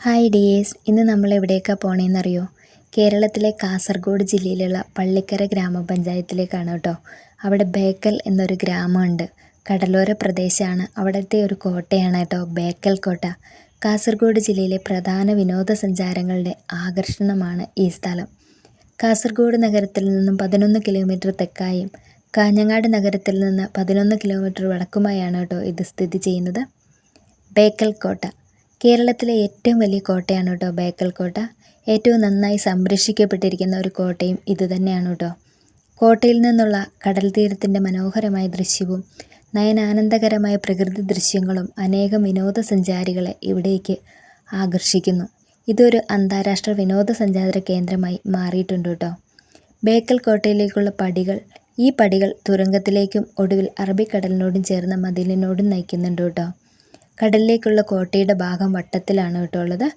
Hi dears ഇന്ന് നമ്മൾ എവിടേക്കാണ് പോണേന്നറിയോ? കേരളത്തിലെ കാസർഗോഡ് ജില്ലയിലുള്ള പള്ളിക്കര ഗ്രാമപഞ്ചായത്തിലേക്കാണ് കേട്ടോ. അവിടെ ബേക്കൽ എന്നൊരു ഗ്രാമമുണ്ട്. കടലോര പ്രദേശമാണ്. അവിടുത്തെ ഒരു കോട്ടയാണ് കേട്ടോ ബേക്കൽ കോട്ട. കാസർഗോഡ് ജില്ലയിലെ പ്രധാന വിനോദസഞ്ചാരങ്ങളുടെ ആകർഷണമാണ് ഈ സ്ഥലം. കാസർഗോഡ് നഗരത്തിൽ നിന്നും പതിനൊന്ന് കിലോമീറ്റർ തെക്കായും കാഞ്ഞങ്ങാട് നഗരത്തിൽ നിന്ന് പതിനൊന്ന് കിലോമീറ്റർ വടക്കുമായാണ് കേട്ടോ ഇത് സ്ഥിതി ചെയ്യുന്നത്. ബേക്കൽ കോട്ട. കേരളത്തിലെ ഏറ്റവും വലിയ കോട്ടയാണ് കേട്ടോ ബേക്കൽ കോട്ട. ഏറ്റവും നന്നായി സംരക്ഷിക്കപ്പെട്ടിരിക്കുന്ന ഒരു കോട്ടയും ഇത് തന്നെയാണ് കേട്ടോ കോട്ടയിൽ നിന്നുള്ള കടൽ തീരത്തിന്റെ മനോഹരമായ ദൃശ്യവും നയനാനന്ദകരമായ പ്രകൃതി ദൃശ്യങ്ങളും അനേകം വിനോദസഞ്ചാരികളെ ഇവിടേക്ക് ആകർഷിക്കുന്നു. ഇതൊരു അന്താരാഷ്ട്ര വിനോദസഞ്ചാര കേന്ദ്രമായി മാറിയിട്ടുണ്ട് കേട്ടോ ബേക്കൽ കോട്ടയിലേക്കുള്ള പടികൾ ഈ പടികൾ തുരങ്കത്തിലേക്കും ഒടുവിൽ അറബിക്കടലിനോടും ചേർന്ന മതിലിനോടും നയിക്കുന്നുണ്ട് കേട്ടോ കടലിലേക്കുള്ള കോട്ടയുടെ ഭാഗം വട്ടത്തിലാണ് കേട്ടോ ഉള്ളത്.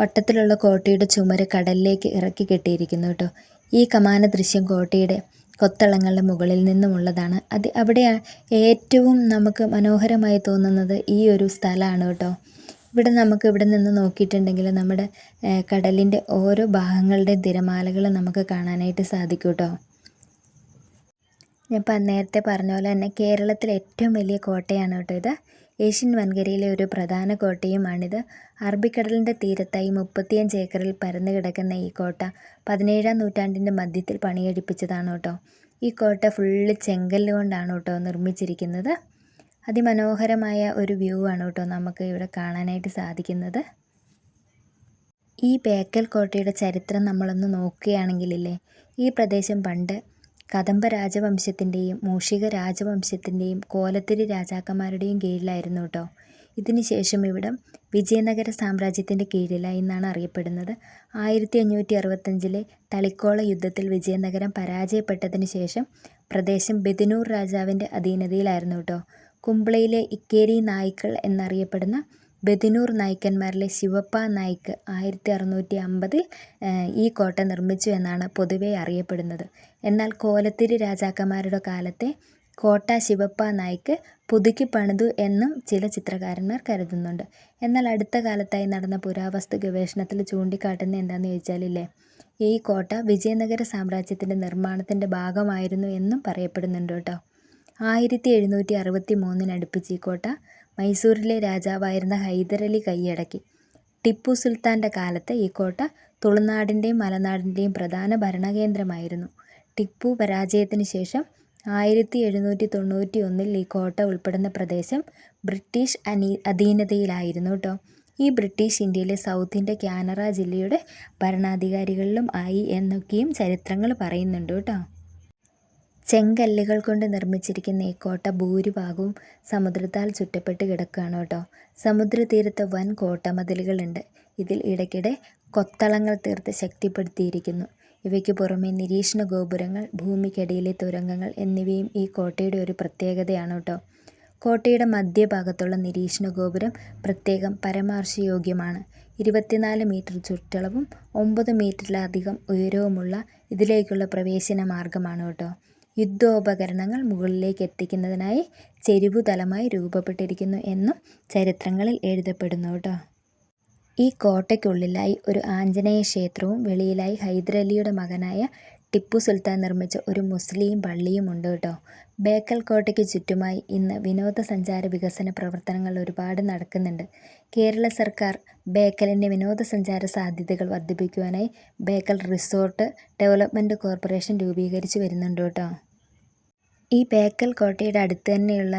വട്ടത്തിലുള്ള കോട്ടയുടെ ചുമര് കടലിലേക്ക് ഇറക്കി കെട്ടിയിരിക്കുന്നു കേട്ടോ. ഈ കമാന ദൃശ്യം കോട്ടയുടെ കൊത്തളങ്ങളുടെ മുകളിൽ നിന്നുമുള്ളതാണ്. അത് അവിടെ ഏറ്റവും നമുക്ക് മനോഹരമായി തോന്നുന്നത് ഈ ഒരു സ്ഥലമാണ് കേട്ടോ. ഇവിടെ നമുക്ക് ഇവിടെ നിന്ന് നോക്കിയിട്ടുണ്ടെങ്കിൽ നമ്മുടെ കടലിന്റെ ഓരോ ഭാഗങ്ങളുടെ തിരമാലകൾ നമുക്ക് കാണാനായിട്ട് സാധിക്കും കേട്ടോ. ഞാൻ നേരത്തെ പറഞ്ഞ പോലെ തന്നെ കേരളത്തിലെ ഏറ്റവും വലിയ കോട്ടയാണ് കേട്ടോ ഇത്. ഏഷ്യൻ വൻകരയിലെ ഒരു പ്രധാന കോട്ടയുമാണിത്. അറബിക്കടലിന്റെ തീരത്തായി മുപ്പത്തിയഞ്ച് ഏക്കറിൽ പരന്നു കിടക്കുന്ന ഈ കോട്ട പതിനേഴാം നൂറ്റാണ്ടിന്റെ മധ്യത്തിൽ പണിയെടുപ്പിച്ചതാണ് കേട്ടോ. ഈ കോട്ട ഫുള്ള് ചെങ്കല്ല് കൊണ്ടാണ് കേട്ടോ നിർമ്മിച്ചിരിക്കുന്നത്. അതിമനോഹരമായ ഒരു വ്യൂ ആണ് കേട്ടോ നമുക്ക് ഇവിടെ കാണാനായിട്ട് സാധിക്കുന്നത്. ഈ ബേക്കൽ കോട്ടയുടെ ചരിത്രം നമ്മളൊന്ന് നോക്കുകയാണെങ്കിലില്ലേ ഈ പ്രദേശം പണ്ട് കദംബ രാജവംശത്തിന്റെയും മൂഷിക രാജവംശത്തിന്റെയും കോലത്തിരി രാജാക്കന്മാരുടെയും കീഴിലായിരുന്നു കേട്ടോ ഇതിനുശേഷം ഇവിടം വിജയനഗര സാമ്രാജ്യത്തിന്റെ കീഴിലായി എന്നാണ് അറിയപ്പെടുന്നത്. ആയിരത്തി അഞ്ഞൂറ്റി അറുപത്തഞ്ചിലെ തളിക്കോള യുദ്ധത്തിൽ വിജയനഗരം പരാജയപ്പെട്ടതിന് ശേഷം പ്രദേശം ബെദിനൂർ രാജാവിന്റെ അധീനതയിലായിരുന്നു കേട്ടോ കുംബ്ലയിലെ ഇക്കേരി നായ്ക്കൾ എന്നറിയപ്പെടുന്ന ബദിനൂർ നായ്ക്കന്മാരിലെ ശിവപ്പ നായ്ക്ക് ആയിരത്തി അറുന്നൂറ്റി അമ്പതിൽ ഈ കോട്ട നിർമ്മിച്ചു എന്നാണ് പൊതുവെ അറിയപ്പെടുന്നത്. എന്നാൽ കോലത്തിരി രാജാക്കന്മാരുടെ കാലത്തെ കോട്ട ശിവപ്പ നായ്ക്ക് പുതുക്കി പണിതു എന്നും ചില ചിത്രകാരന്മാർ കരുതുന്നുണ്ട്. എന്നാൽ അടുത്ത കാലത്തായി നടന്ന പുരാവസ്തു ഗവേഷണത്തിൽ ചൂണ്ടിക്കാട്ടുന്ന എന്താണെന്ന് ചോദിച്ചാലില്ലേ ഈ കോട്ട വിജയനഗര സാമ്രാജ്യത്തിന്റെ നിർമ്മാണത്തിന്റെ ഭാഗമായിരുന്നു എന്നും പറയപ്പെടുന്നുണ്ട് കേട്ടോ. ആയിരത്തി എഴുന്നൂറ്റി അറുപത്തി മൂന്നിനടുപ്പിച്ച് ഈ കോട്ട മൈസൂരിലെ രാജാവായിരുന്ന ഹൈദരലി കൈയടക്കി. ടിപ്പു സുൽത്താന്റെ കാലത്ത് ഈ കോട്ട തുളുനാടിന്റെയും മലനാടിന്റെയും പ്രധാന ഭരണകേന്ദ്രമായിരുന്നു. ടിപ്പു പരാജയത്തിന് ശേഷം ആയിരത്തി എഴുന്നൂറ്റി തൊണ്ണൂറ്റി ഒന്നിൽ ഈ കോട്ട ഉൾപ്പെടുന്ന പ്രദേശം ബ്രിട്ടീഷ് അനീ അധീനതയിലായിരുന്നു കേട്ടോ ഈ ബ്രിട്ടീഷ് ഇന്ത്യയിലെ സൗത്ത് ഇന്ത്യ കാനറ ജില്ലയുടെ ഭരണാധികാരികളിലും ആയി എന്നൊക്കെയും ചരിത്രങ്ങൾ പറയുന്നുണ്ട് കേട്ടോ ചെങ്കല്ലുകൾ കൊണ്ട് നിർമ്മിച്ചിരിക്കുന്ന ഈ കോട്ട ഭൂരിഭാഗവും സമുദ്രത്താൽ ചുറ്റപ്പെട്ട് കിടക്കുകയാണ് കേട്ടോ. സമുദ്രതീരത്ത് വൻ കോട്ടമതിലുകളുണ്ട്. ഇതിൽ ഇടയ്ക്കിടെ കൊത്തളങ്ങൾ തീർത്ത് ശക്തിപ്പെടുത്തിയിരിക്കുന്നു. ഇവയ്ക്ക് പുറമെ നിരീക്ഷണ ഗോപുരങ്ങൾ ഭൂമിക്കടിയിലെ തുരങ്കങ്ങൾ എന്നിവയും ഈ കോട്ടയുടെ ഒരു പ്രത്യേകതയാണ് കേട്ടോ. കോട്ടയുടെ മധ്യഭാഗത്തുള്ള നിരീക്ഷണ ഗോപുരം പ്രത്യേകം പരമാർശയോഗ്യമാണ്. ഇരുപത്തിനാല് മീറ്റർ ചുറ്റളവും ഒമ്പത് മീറ്ററിലധികം ഉയരവുമുള്ള ഇതിലേക്കുള്ള പ്രവേശന മാർഗമാണ് കേട്ടോ. യുദ്ധോപകരണങ്ങൾ മുകളിലേക്ക് എത്തിക്കുന്നതിനായി ചെരിവുതലമായി രൂപപ്പെട്ടിരിക്കുന്നു എന്നും ചരിത്രങ്ങളിൽ എഴുതപ്പെടുന്നു കേട്ടോ ഈ കോട്ടയ്ക്കുള്ളിലായി ഒരു ആഞ്ജനേയ ക്ഷേത്രവും വെളിയിലായി ഹൈദരലിയുടെ മകനായ ടിപ്പു സുൽത്താൻ നിർമ്മിച്ച ഒരു മുസ്ലിം പള്ളിയുമുണ്ട് കേട്ടോ. ബേക്കൽ കോട്ടയ്ക്ക് ചുറ്റുമായി ഇന്ന് വിനോദസഞ്ചാര വികസന പ്രവർത്തനങ്ങൾ ഒരുപാട് നടക്കുന്നുണ്ട്. കേരള സർക്കാർ ബേക്കലിന്റെ വിനോദസഞ്ചാര സാധ്യതകൾ വർദ്ധിപ്പിക്കുവാനായി ബേക്കൽ റിസോർട്ട് ഡെവലപ്മെന്റ് കോർപ്പറേഷൻ രൂപീകരിച്ച് വരുന്നുണ്ട് കേട്ടോ. ഈ ബേക്കൽ കോട്ടയുടെ അടുത്ത് തന്നെയുള്ള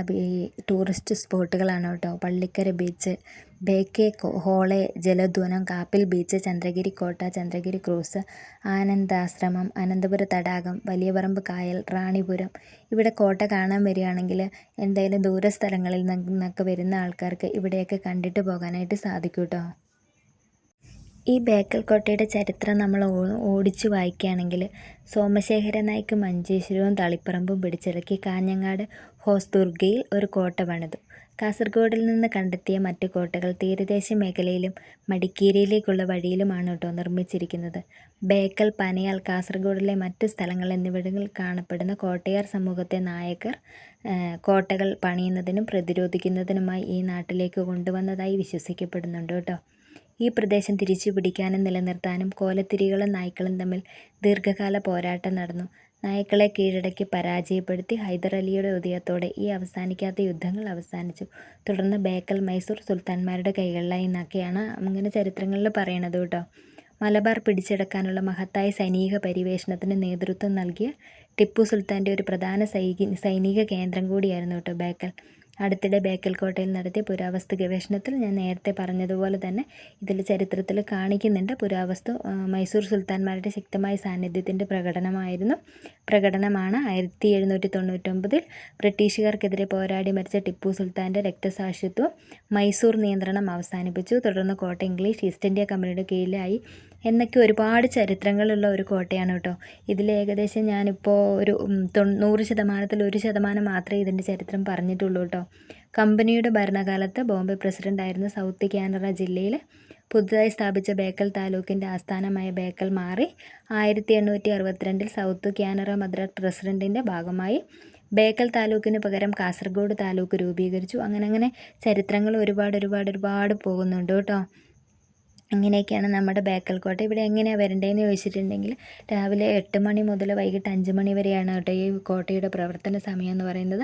ടൂറിസ്റ്റ് സ്പോട്ടുകളാണ് കേട്ടോ. പള്ളിക്കര ബീച്ച് ബേക്കെ ഹോളെ ജലധ്വനം കാപ്പിൽ ബീച്ച് ചന്ദ്രഗിരി കോട്ട ചന്ദ്രഗിരി ക്രൂസ് ആനന്ദാശ്രമം അനന്തപുര തടാകം വലിയപറമ്പ് കായൽ റാണിപുരം. ഇവിടെ കോട്ട കാണാൻ വരികയാണെങ്കിൽ എന്തായാലും ദൂര സ്ഥലങ്ങളിൽ നിന്നൊക്കെ വരുന്ന ആൾക്കാർക്ക് ഇവിടെയൊക്കെ കണ്ടിട്ട് പോകാനായിട്ട് സാധിക്കും കേട്ടോ ഈ ബേക്കൽ കോട്ടയുടെ ചരിത്രം നമ്മൾ ഓടിച്ചു വായിക്കുകയാണെങ്കിൽ സോമശേഖര നായ്ക്ക് മഞ്ചേശ്വരവും തളിപ്പറമ്പും പിടിച്ചിറക്കി കാഞ്ഞങ്ങാട് ഹോസ്ദുർഗയിൽ ഒരു കോട്ട പണിതു കാസർഗോഡിൽ നിന്ന് കണ്ടെത്തിയ മറ്റു കോട്ടകൾ തീരദേശ മേഖലയിലും മടിക്കേരിയിലേക്കുള്ള വഴിയിലുമാണ് കേട്ടോ നിർമ്മിച്ചിരിക്കുന്നത് ബേക്കൽ പനയാൽ കാസർഗോഡിലെ മറ്റു സ്ഥലങ്ങൾ എന്നിവിടങ്ങളിൽ കാണപ്പെടുന്ന കോട്ടയാർ സമൂഹത്തെ നായകർ കോട്ടകൾ പണിയുന്നതിനും പ്രതിരോധിക്കുന്നതിനുമായി ഈ നാട്ടിലേക്ക് കൊണ്ടുവന്നതായി വിശ്വസിക്കപ്പെടുന്നുണ്ട് കേട്ടോ ഈ പ്രദേശം തിരിച്ചു പിടിക്കാനും നിലനിർത്താനും കോലത്തിരികളും നായ്ക്കളും തമ്മിൽ ദീർഘകാല പോരാട്ടം നടന്നു. നായ്ക്കളെ കീഴടക്കി പരാജയപ്പെടുത്തി ഹൈദർ അലിയുടെ ഉദയത്തോടെ ഈ അവസാനിക്കാത്ത യുദ്ധങ്ങൾ അവസാനിച്ചു. തുടർന്ന് ബേക്കൽ, മൈസൂർ സുൽത്താൻമാരുടെ കൈകളിലായി എന്നൊക്കെയാണ് അങ്ങനെ ചരിത്രങ്ങളിൽ പറയണത് കേട്ടോ. മലബാർ പിടിച്ചെടുക്കാനുള്ള മഹത്തായ സൈനിക പരിവേഷണത്തിന് നേതൃത്വം നൽകിയ ടിപ്പു സുൽത്താന്റെ ഒരു പ്രധാന സൈനിക കേന്ദ്രം കൂടിയായിരുന്നു കേട്ടോ ബേക്കൽ. അടുത്തിടെ ബേക്കൽ കോട്ടയിൽ നടത്തിയ പുരാവസ്തു ഗവേഷണത്തിൽ ഞാൻ നേരത്തെ പറഞ്ഞതുപോലെ തന്നെ ഇതിൽ ചരിത്രത്തിൽ കാണിക്കുന്നുണ്ട്. പുരാവസ്തു മൈസൂർ സുൽത്താൻമാരുടെ ശക്തമായ സാന്നിധ്യത്തിന്റെ പ്രകടനമായിരുന്നു. പ്രകടനമാണ് ആയിരത്തി എഴുന്നൂറ്റി തൊണ്ണൂറ്റൊമ്പതിൽ ബ്രിട്ടീഷുകാർക്കെതിരെ പോരാടി മരിച്ച ടിപ്പു സുൽത്താന്റെ രക്തസാക്ഷിത്വം മൈസൂർ നിയന്ത്രണം അവസാനിപ്പിച്ചു. തുടർന്ന് കോട്ട ഇംഗ്ലീഷ് ഈസ്റ്റ് ഇന്ത്യ കമ്പനിയുടെ കീഴിലായി എന്നൊക്കെ ഒരുപാട് ചരിത്രങ്ങളുള്ള ഒരു കോട്ടയാണ് കേട്ടോ. ഇതിൽ ഏകദേശം ഞാനിപ്പോൾ ഒരു തൊണ്ണൂറ് ശതമാനത്തിൽ ഒരു ശതമാനം മാത്രമേ ഇതിന്റെ ചരിത്രം പറഞ്ഞിട്ടുള്ളൂ കേട്ടോ. കമ്പനിയുടെ ഭരണകാലത്ത് ബോംബെ പ്രസിഡന്റായിരുന്ന സൗത്ത് കാനറ ജില്ലയിൽ പുതുതായി സ്ഥാപിച്ച ബേക്കൽ താലൂക്കിന്റെ ആസ്ഥാനമായ ബേക്കൽ മാറി ആയിരത്തി എണ്ണൂറ്റി അറുപത്തിരണ്ടിൽ സൗത്ത് കാനറ മദ്രാസ് പ്രസിഡന്റിന്റെ ഭാഗമായി ബേക്കൽ താലൂക്കിന് പകരം കാസർഗോഡ് താലൂക്ക് രൂപീകരിച്ചു. അങ്ങനെ അങ്ങനെ ചരിത്രങ്ങൾ ഒരുപാട് ഒരുപാട് ഒരുപാട് പോകുന്നുണ്ട് കേട്ടോ. അങ്ങനെയൊക്കെയാണ് നമ്മുടെ ബേക്കൽ കോട്ട ഇവിടെ എങ്ങനെയാണ് വരേണ്ടതെന്ന് ചോദിച്ചിട്ടുണ്ടെങ്കിൽ രാവിലെ എട്ട് മണി മുതൽ വൈകിട്ട് അഞ്ച് മണി വരെയാണ് കേട്ടോ ഈ കോട്ടയുടെ പ്രവർത്തന സമയം എന്ന് പറയുന്നത്.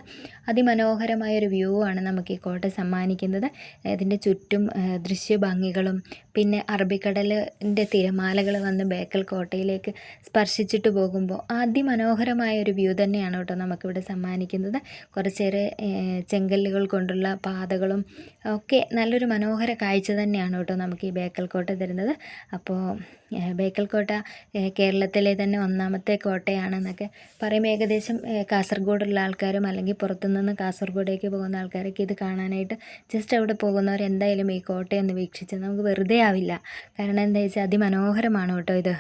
അതിമനോഹരമായ ഒരു വ്യൂ ആണ് നമുക്ക് ഈ കോട്ട സമ്മാനിക്കുന്നത്. ഇതിന്റെ ചുറ്റും ദൃശ്യഭംഗികളും പിന്നെ അറബിക്കടലിന്റെ തിരമാലകൾ വന്ന് ബേക്കൽ കോട്ടയിലേക്ക് സ്പർശിച്ചിട്ട് പോകുമ്പോൾ അതിമനോഹരമായ ഒരു വ്യൂ തന്നെയാണ് കേട്ടോ നമുക്കിവിടെ സമ്മാനിക്കുന്നത്. കുറച്ചേറെ ചെങ്കല്ലുകൾ കൊണ്ടുള്ള പാതകളും ഒക്കെ നല്ലൊരു മനോഹര കാഴ്ച തന്നെയാണ് കേട്ടോ നമുക്ക് ഈ ബേക്കൽ കോട്ട തരുന്നത്. അപ്പോൾ ബേക്കൽ കോട്ട കേരളത്തിലെ തന്നെ ഒന്നാമത്തെ കോട്ടയാണെന്നൊക്കെ പറയുമ്പോൾ ഏകദേശം കാസർഗോഡുള്ള ആൾക്കാരും അല്ലെങ്കിൽ പുറത്തുനിന്ന് കാസർഗോഡേക്ക് പോകുന്ന ആൾക്കാരൊക്കെ ഇത് കാണാനായിട്ട് ജസ്റ്റ് അവിടെ പോകുന്നവർ എന്തായാലും ഈ കോട്ടയൊന്ന് വീക്ഷിച്ച് നമുക്ക് വെറുതെ ആവില്ല. കാരണം എന്താ വെച്ചാൽ അതിമനോഹരമാണ് കേട്ടോ ഇത്.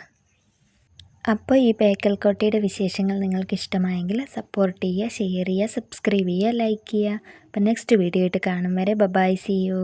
അപ്പോൾ ഈ ബേക്കൽ കോട്ടയുടെ വിശേഷങ്ങൾ നിങ്ങൾക്ക് ഇഷ്ടമായെങ്കിൽ സപ്പോർട്ട് ചെയ്യുക ഷെയർ ചെയ്യുക സബ്സ്ക്രൈബ് ചെയ്യുക ലൈക്ക് ചെയ്യുക. അപ്പോൾ നെക്സ്റ്റ് വീഡിയോ ആയിട്ട് കാണും വരെ. Bye-bye C U